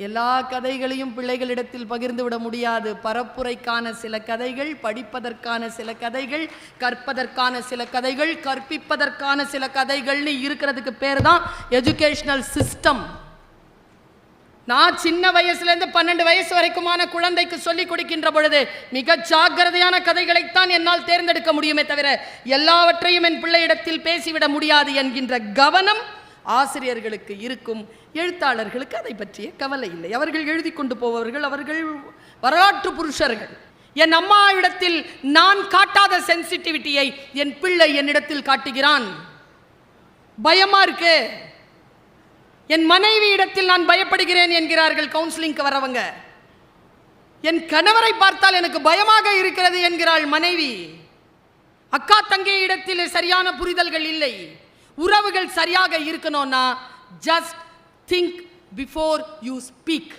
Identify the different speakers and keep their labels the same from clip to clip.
Speaker 1: எல்லா கதைகளையும் பிள்ளைகளிடத்தில் பகிர்ந்துவிட முடியாது. பரப்புரைக்கான சில கதைகள் படிப்பதற்கான சில கதைகள் கற்பதற்கான சில கதைகள் கற்பிப்பதற்கான சில கதைகள்னு இருக்கிறதுக்கு பேர் தான் எஜுகேஷ்னல் சிஸ்டம் நான் சின்ன வயசுலேருந்து பன்னெண்டு வயசு வரைக்குமான குழந்தைக்கு சொல்லிக் கொடுக்கின்ற பொழுது மிக ஜாக்கிரதையான கதைகளைத்தான் என்னால் தேர்ந்தெடுக்க முடியுமே தவிர எல்லாவற்றையும் என் பிள்ளையிடத்தில் பேசிவிட முடியாது என்கின்ற கவனம் ஆசிரியர்களுக்கு இருக்கும் எழுத்தாளர்களுக்கு அதை பற்றிய கவலை இல்லை. அவர்கள் எழுதி கொண்டு போபவர்கள் அவர்கள் வரலாற்று புருஷர்கள். என் அம்மா இடத்தில் நான் காட்டாத சென்சிட்டிவிட்டியை என் பிள்ளை என்னிடத்தில் காட்டுகிறான். பயமா இருக்கு? என் மனைவி இடத்தில் நான் பயப்படுகிறேன் என்கிறார்கள் கவுன்சிலிங்க்கு வரவங்க. என் கணவரை பார்த்தால் எனக்கு பயமாக இருக்கிறது என்கிறாள் மனைவி. அக்கா தங்கை இடத்தில் சரியான புரிதல்கள் இல்லை. உறவுகள் சரியாக இருக்கணும்னா just think before you speak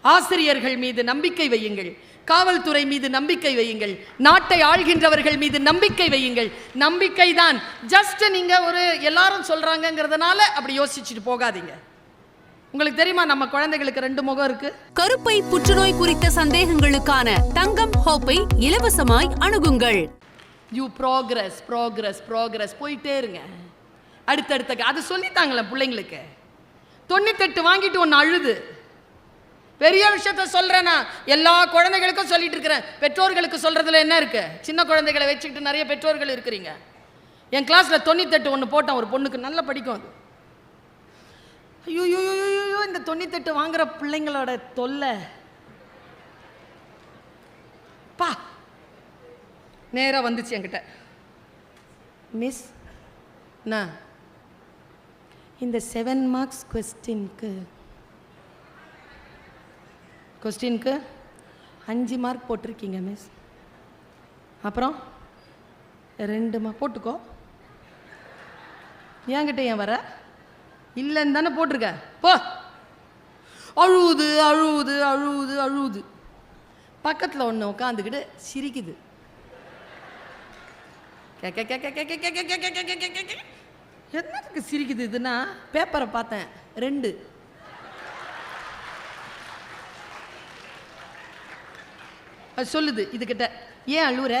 Speaker 1: ஆசிரியர்கள் மீது நம்பிக்கை வையுங்கள். காவல்துறை மீது நம்பிக்கை வையுங்கள். நாட்டை ஆள்கின்றவர்கள் மீது நம்பிக்கை வையுங்கள். நம்பிக்கை தான். ஜஸ்ட் நீங்க ஒரு எல்லாரும் சொல்கிறாங்கங்கிறதுனால அப்படி யோசிச்சுட்டு போகாதீங்க. உங்களுக்கு தெரியுமா நம்ம குழந்தைகளுக்கு ரெண்டு முகம் இருக்கு?
Speaker 2: கருப்பை புற்றுநோய் குறித்த சந்தேகங்களுக்கான தங்கம் ஹோப்பை இலவசமாய் அணுகுங்கள்.
Speaker 1: யூ ப்ரோக்ரஸ் ப்ரோக்ரஸ் ப்ராக்ரஸ் போயிட்டே இருங்க. அடுத்தடுத்த அதை அது சொல்லித்தாங்களே பிள்ளைங்களுக்கு. தொண்ணூத்தெட்டு வாங்கிட்டு ஒன்று அழுது. பெரிய விஷயத்த சொல்கிறேன்னா எல்லா குழந்தைகளுக்கும் சொல்லிட்டு இருக்கிறேன். பெற்றோர்களுக்கு சொல்கிறதுல என்ன இருக்குது சின்ன குழந்தைகளை வச்சுக்கிட்டு நிறைய பெற்றோர்கள் இருக்கிறீங்க. என் கிளாஸில் தொண்ணூத்தெட்டு ஒன்று போட்டேன். ஒரு பொண்ணுக்கு நல்லா படிக்கும் அது. ஐயோ, ஐயோ, இந்த தொண்ணூத்தெட்டு வாங்குற பிள்ளைங்களோட தொல்லை. பா நேராக வந்துச்சு என்கிட்ட. மிஸ் நான் இந்த செவன் மார்க்ஸ் கொஸ்டின்க்கு கொஸ்டின்க்கு அஞ்சு மார்க் போட்டிருக்கீங்க மிஸ் அப்புறம்? ரெண்டு மார்க் போட்டுக்கோ. என்கிட்ட ஏன் வர? இல்லைன்னு தானே போட்டிருக்க. போ. அழுவுது அழுவுது அழுவுது அழுவுது. பக்கத்தில் ஒன்று உட்காந்துக்கிட்டு சிரிக்குது. என்னத்துக்கு சிரிக்குது இதுன்னா பேப்பரை பார்த்தேன் ரெண்டு அது சொல்லுது இதுகிட்ட ஏன் அழுவுற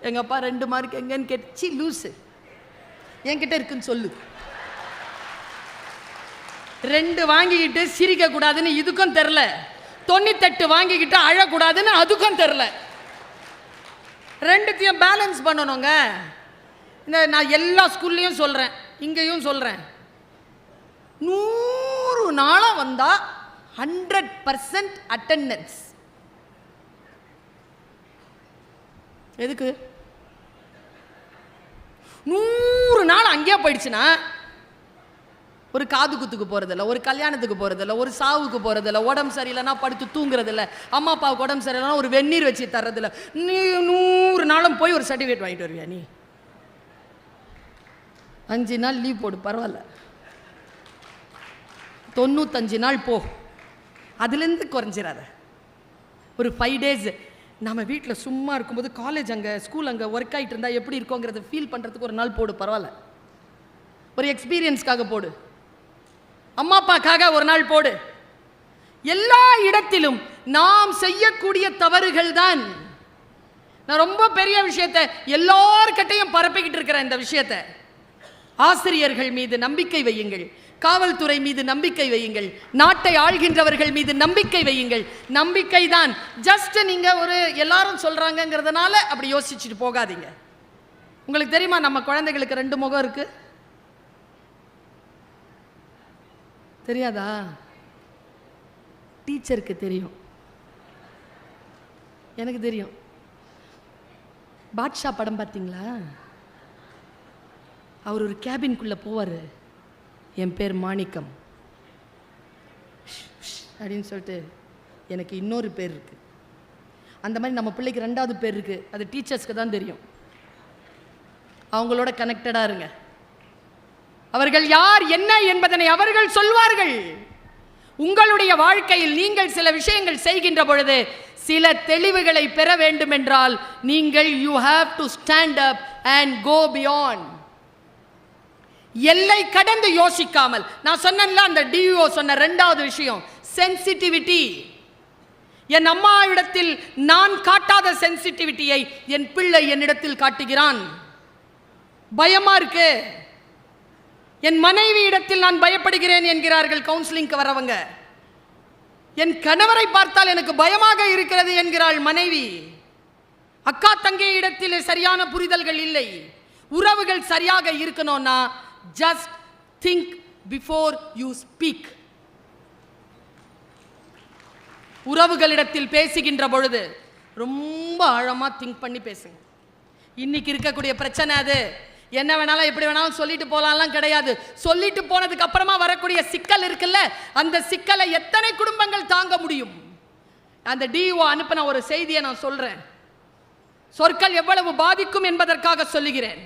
Speaker 1: எங்க அப்பா ரெண்டு மார்க் எங்கன்னு கேட்டுச்சு லூஸு என்கிட்ட இருக்குன்னு சொல்லு ரெண்டு வாங்கிக்கிட்டு சிரிக்க கூடாதுன்னு இதுக்கும் தெரில தொண்ணூத்தெட்டு வாங்கிக்கிட்டு அழக்கூடாதுன்னு அதுக்கும் தெரில ரெண்டுத்தையும் பேலன்ஸ் பண்ணணுங்க. இந்த நான் எல்லா ஸ்கூல்லையும் சொல்கிறேன் இங்கேயும் சொல்கிறேன் நூறு நாளாக வந்தால் ஹண்ட்ரட் பர்சன்ட் அட்டெண்டன்ஸ் எதுக்கு? நூறு நாள் அங்கேயே போயிடுச்சுன்னா ஒரு காது குத்துக்கு போகிறதில்ல ஒரு கல்யாணத்துக்கு போகிறதில்ல ஒரு சாவுக்கு போகிறதில்ல உடம்பு சரியில்லைனா படுத்து தூங்குறதில்ல. அம்மா அப்பாவுக்கு உடம்பு சரியில்லைனா ஒரு வெந்நீர் வச்சு தர்றதில்ல. நீ நூறு நாளும் போய் ஒரு சர்டிஃபிகேட் வாங்கிட்டு வருவியா நீ? அஞ்சு நாள் லீவ் போடு பரவாயில்ல. தொண்ணூத்தஞ்சு நாள் போ. அதுலேருந்து குறைஞ்சிடாத ஒரு ஃபைவ் டேஸ் நம்ம வீட்டில் சும்மா இருக்கும்போது காலேஜ் அங்கே ஸ்கூல் அங்கே ஒர்க் ஆகிட்டு இருந்தால் எப்படி இருக்கோங்கிறத ஃபீல் பண்ணுறதுக்கு ஒரு நாள் போடு பரவாயில்ல. ஒரு எக்ஸ்பீரியன்ஸ்க்காக போடு. அம்மா அப்பாக்காக ஒரு நாள் போடு. எல்லா இடத்திலும் நாம் செய்யக்கூடிய தவறுகள் தான். நான் ரொம்ப பெரிய விஷயத்தை எல்லார்கிட்டையும் பரப்பிக்கிட்டு இருக்கிறேன் இந்த விஷயத்தை. ஆசிரியர்கள் மீது நம்பிக்கை வையுங்கள். காவல்துறை மீது நம்பிக்கை வையுங்கள். நாட்டை ஆள்கின்றவர்கள் மீது நம்பிக்கை வையுங்கள். நம்பிக்கை தான். ஜஸ்ட் நீங்க ஒரு எல்லாரும் சொல்கிறாங்கங்கிறதுனால அப்படி யோசிச்சுட்டு போகாதீங்க. உங்களுக்கு தெரியுமா நம்ம குழந்தைகளுக்கு ரெண்டு முகம் இருக்குது தெரியாதா? டீச்சருக்கு தெரியும். எனக்கு தெரியும். பாட்ஷா படம் பார்த்தீங்களா? அவர் ஒரு கேபின்குள்ளே போவார். என் பேர் மாணிக்கம். ஷ், ஷ் அப்படின்னு சொல்லிட்டு எனக்கு இன்னொரு பேர் இருக்குது அந்த மாதிரி நம்ம பிள்ளைக்கு ரெண்டாவது பேர் இருக்குது அது டீச்சர்ஸ்க்கு தான் தெரியும். அவங்களோட கனெக்டடாக இருங்க. அவர்கள் யார் என்ன என்பதனை அவர்கள் சொல்வார்கள். உங்களுடைய வாழ்க்கையில் நீங்கள் சில விஷயங்கள் செய்கின்ற பொழுது சில தெளிவுகளை பெற வேண்டும் என்றால் நீங்கள் you have to stand up and go beyond எல்லை கடந்து யோசிக்காமல் நான் சொன்னேன்ல அந்த டிஓ சொன்ன ரெண்டாவது விஷயம் சென்சிட்டிவிட்டி என் அம்மா இடத்தில் நான் காட்டாத சென்சிட்டிவிட்டியை என் பிள்ளை என்னிடத்தில் காட்டுகிறான். பயமா இருக்கு? என் மனைவி இடத்தில் நான் பயப்படுகிறேன் என்கிறார்கள் கவுன்சிலிங்க்கு வரவங்க. என் கணவரை பார்த்தால் எனக்கு பயமாக இருக்கிறது என்கிறாள் மனைவி. அக்கா தங்கை இடத்தில் சரியான புரிதல்கள் இல்லை. உறவுகள் சரியாக இருக்கணும்னா just think before you speak உறவுகளிடத்தில் பேசுகின்ற பொழுது ரொம்ப ஆழமா திங்க் பண்ணி பேசுங்க. இன்னைக்கு இருக்கக்கூடிய பிரச்சனை அது. என்ன வேணாலும் எப்படி வேணாலும் சொல்லிட்டு போகலாம்லாம் கிடையாது. சொல்லிட்டு போனதுக்கு அப்புறமா வரக்கூடிய சிக்கல் இருக்குல்ல அந்த சிக்கலை எத்தனை குடும்பங்கள் தாங்க முடியும்? அந்த டிஓ அனுப்பின ஒரு செய்தியை நான் சொல்றேன். சொற்கள் எவ்வளவு பாதிக்கும் என்பதற்காக சொல்லுகிறேன்.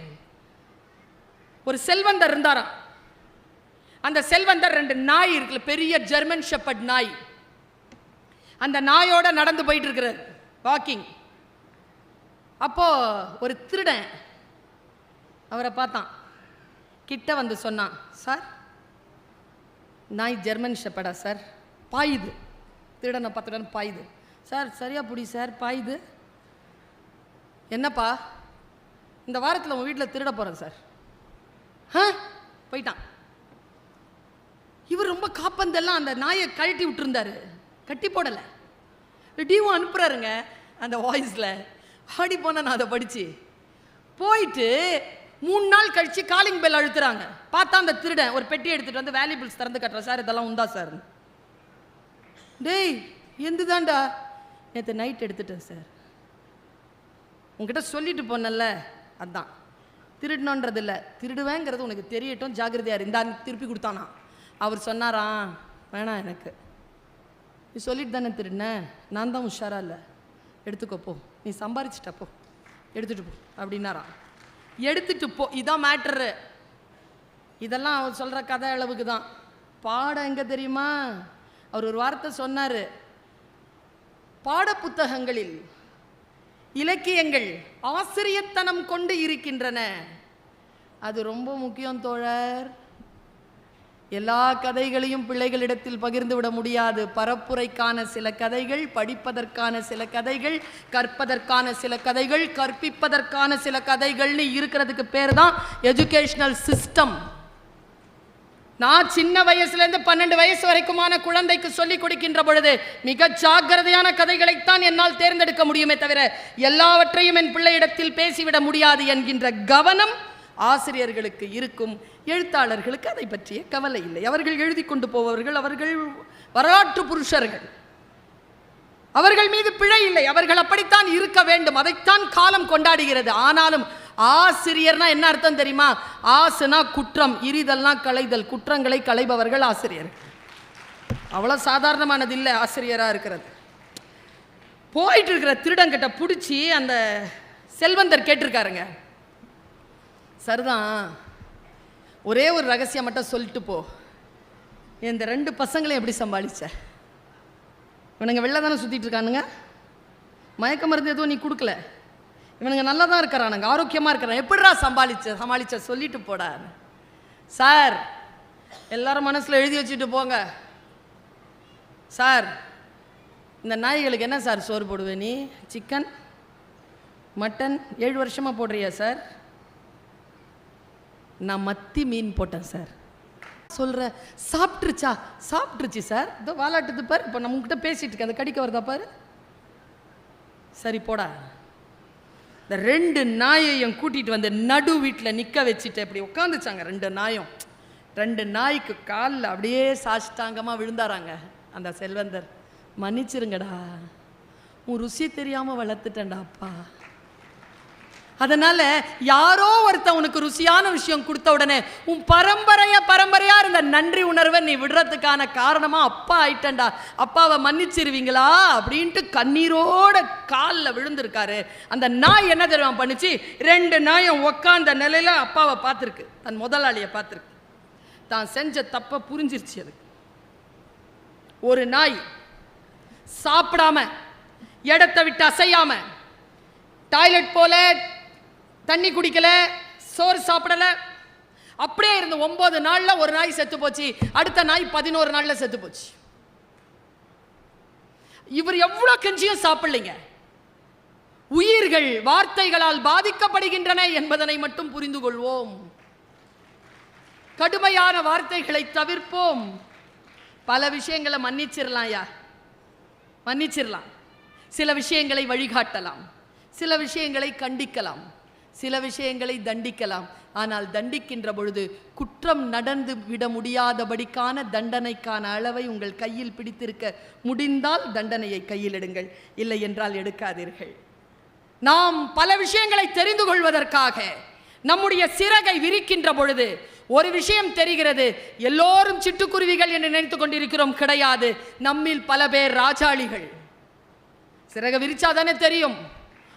Speaker 1: ஒரு செல்வந்தர் இருந்தாராம் அந்த செல்வந்தர் ரெண்டு நாய் இருக்குல்ல பெரிய ஜெர்மன் ஷெப்பர்ட் நாய். அந்த நாயோட நடந்து போயிட்டு இருக்கிறார் வாக்கிங். அப்போ ஒரு திருடன் அவரை பார்த்தான். கிட்ட வந்து சொன்னான் சார் நாய் ஜெர்மன் ஷெப்படா சார். பாயுது. திருடனை பார்த்துடன் பாயுது. சார் சரியா புடி சார் பாயுது. என்னப்பா? இந்த வாரத்தில் உங்கள் வீட்டில் திருட போகிறேன் சார். ஆ? போயிட்டான். இவர் ரொம்ப காப்பந்தெல்லாம் அந்த நாயை கழட்டி விட்டுருந்தாரு. கட்டி போடலை. டியூ அனுப்புகிறாருங்க அந்த வாய்ஸில் ஆடி போனால் நான் அதை படித்து போயிட்டு மூணு நாள் கழித்து காலிங் பெல் அழுத்துறாங்க. பார்த்தா அந்த திருடன் ஒரு பெட்டி எடுத்துகிட்டு வந்து வேல்யூபிள்ஸ் திறந்து கட்டுறேன் சார் இதெல்லாம் உண்டா சார்? டேய் எந்துதான்டா? நேற்று நைட் எடுத்துட்டேன் சார். உங்ககிட்ட சொல்லிட்டு போனேன்ல அதான். திருடணுன்றது இல்லை திருடுவேங்கிறது உனக்கு தெரியட்டும் ஜாகிரதையாக இருந்தா திருப்பி கொடுத்தானா. அவர் சொன்னாராம் வேணாம் எனக்கு. நீ சொல்லிட்டு தானே திருடினேன் நான் தான் உஷாராக இல்லை. எடுத்துக்கோ போ. நீ சம்பாரிச்சிட்டப்போ போ. போ அப்படின்னாரா. எடுத்துட்டு போ இதான் மேட்ரு இதெல்லாம் அவர் சொல்கிற கதை அளவுக்கு தான். பாடம் எங்கே தெரியுமா? அவர் ஒரு வார்த்தை சொன்னார். பாடப்புத்தகங்களில் இலக்கியங்கள் ஆசிரியத்தனம் கொண்டு இருக்கின்றன. அது ரொம்ப முக்கியம் தோழர். எல்லா கதைகளையும் பிள்ளைகளிடத்தில் பகிர்ந்து விட முடியாது. பரப்புரைக்கான சில கதைகள் படிப்பதற்கான சில கதைகள் கற்பதற்கான சில கதைகள் கற்பிப்பதற்கான சில கதைகள்னு இருக்கிறதுக்கு பேர் தான் எஜுகேஷ்னல் சிஸ்டம் நான் சின்ன வயசுலேருந்து பன்னெண்டு வயசு வரைக்குமான குழந்தைக்கு சொல்லிக் கொடுக்கின்ற பொழுது மிக ஜாக்கிரதையான கதைகளைத்தான் என்னால் தேர்ந்தெடுக்க முடியுமே தவிர எல்லாவற்றையும் என் பிள்ளையிடத்தில் பேசிவிட முடியாது என்கின்ற கவனம் ஆசிரியர்களுக்கு இருக்கும். எழுத்தாளர்களுக்கு அதை பற்றிய கவலை இல்லை. அவர்கள் எழுதி கொண்டு போபவர்கள் அவர்கள் வரலாற்று புருஷர்கள். அவர்கள் மீது பிழை இல்லை. அவர்கள் அப்படித்தான் இருக்க வேண்டும். அதைத்தான் காலம் கொண்டாடுகிறது. ஆனாலும் ஆசிரியர்னா என்ன அர்த்தம் தெரியுமா? ஆசுனா குற்றம் இரிதல்னா களைதல். குற்றங்களை களைபவர்கள் ஆசிரியர்கள். அவ்வளோ சாதாரணமானது இல்லை ஆசிரியராக இருக்கிறது. போயிட்டு இருக்கிற திருடங்கிட்ட பிடிச்சி அந்த செல்வந்தர் கேட்டிருக்காருங்க. சரிதான் ஒரே ஒரு ரகசியம் மட்டும் சொல்லிட்டு போ. இந்த ரெண்டு பசங்களையும் எப்படி சமாளிச்ச இவனுங்க வெளில தானே சுற்றிட்டு இருக்கானுங்க? மயக்க மருந்து எதுவும் நீ கொடுக்கல. இவனுங்க நல்லா தான் இருக்கிறானுங்க ஆரோக்கியமாக இருக்கிறான். எப்படிடா சமாளிச்ச சமாளிச்ச? சொல்லிட்டு போடா. சார் எல்லாரும் மனசில் எழுதி வச்சுட்டு போங்க. சார் இந்த நாய்களுக்கு என்ன சார் சோறு போடுவே நீ? சிக்கன் மட்டன் ஏழு வருஷமாக போடுறியா சார்? நான் மத்தி மீன் போட்டேன் சார் சொல்கிற சாப்பிட்ருச்சா சாப்பிட்ருச்சு சார் இதோ வாலாட்டுது பாரு. இப்போ நம்ம உங்ககிட்ட பேசிகிட்டு இருக்கேன். அந்த கடிக்க வருதா பாரு. சரி போடா. இந்த ரெண்டு நாயையும் கூட்டிகிட்டு வந்து நடு வீட்டில் நிற்க வச்சுட்டு இப்படி உட்காந்துச்சாங்க ரெண்டு நாயும். ரெண்டு நாய்க்கு காலில் அப்படியே சாஷ்டாங்கமாக விழுந்தாராங்க. அந்த செல்வந்தர் மன்னிச்சிருங்கடா. உன் ருசி தெரியாமல் வளர்த்துட்டேன்டா அப்பா. அதனால யாரோ ஒருத்தன் உனக்கு ருசியான விஷயம் கொடுத்த உடனே உன் பரம்பரைய பரம்பரையா இருந்த நன்றி உணர்வை நீ விடுறதுக்கான காரணமா அப்பா ஆயிட்டண்டா அப்பாவை மன்னிச்சிருவீங்களா? அப்படின்ட்டு கண்ணீரோட காலில் விழுந்திருக்காரு. அந்த நாய் என்ன தெரியுமா பண்ணுச்சு? ரெண்டு நாயும் உக்காந்த நிலையில அப்பாவை பார்த்துருக்கு. தன் முதலாளியை பார்த்துருக்கு. தான் செஞ்ச தப்பை புரிஞ்சிருச்சு அதுக்கு. ஒரு நாய் சாப்பிடாம இடத்தை விட்டு அசையாம டாய்லெட் போல தண்ணி குடிக்கல சோறு சாப்பிடல. அப்படியே இருந்த ஒன்பது நாள்ல ஒரு நாய் செத்து போச்சு. அடுத்த நாய் பதினோரு நாள்ல செத்து போச்சு. இவர் எவ்வளவு கெஞ்சியும் சாப்பிடலைங்க. உயிர்கள் வார்த்தைகளால் பாதிக்கப்படுகின்றன என்பதனை மட்டும் புரிந்து கொள்வோம். கடுமையான வார்த்தைகளை தவிர்ப்போம். பல விஷயங்களை மன்னிச்சிடலாம் யா மன்னிச்சிடலாம் சில விஷயங்களை வழிகாட்டலாம். சில விஷயங்களை கண்டிக்கலாம். சில விஷயங்களை தண்டிக்கலாம். ஆனால் தண்டிக்கின்ற பொழுது குற்றம் நடந்து விட முடியாதபடிக்கான தண்டனைக்கான அளவை உங்கள் கையில் பிடித்திருக்க முடிந்தால் தண்டனையை கையில் எடுங்கள். இல்லை என்றால் எடுக்காதீர்கள். நாம் பல விஷயங்களை தெரிந்து கொள்வதற்காக நம்முடைய சிறகை விரிக்கின்ற பொழுது ஒரு விஷயம் தெரிகிறது. எல்லோரும் சிட்டுக்குருவிகள் என்று நினைத்து கொண்டிருக்கிறோம். கிடையாது. நம்மில் பல பேர் ராஜாளிகள். சிறகை விரிச்சாதானே தெரியும்.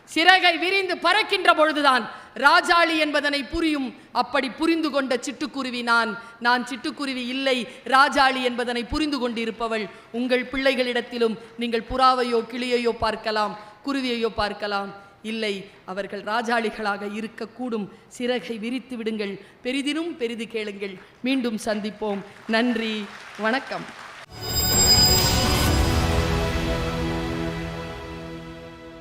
Speaker 1: சிறகை விரிந்து பறக்கின்ற பொழுதுதான் ராஜாளி என்பதனை புரியும். அப்படி புரிந்து கொண்ட சிட்டுக்குருவி நான் நான் சிட்டுக்குருவி இல்லை ராஜாளி என்பதனை புரிந்து கொண்டிருப்பவள். உங்கள் பிள்ளைகளிடத்திலும் நீங்கள் புறாவையோ கிளியையோ பார்க்கலாம் குருவியையோ பார்க்கலாம். இல்லை அவர்கள் ராஜாளிகளாக இருக்கக்கூடும். சிறகை விரித்து விடுங்கள். பெரிதினும் பெரிது கேளுங்கள். மீண்டும் சந்திப்போம். நன்றி வணக்கம்.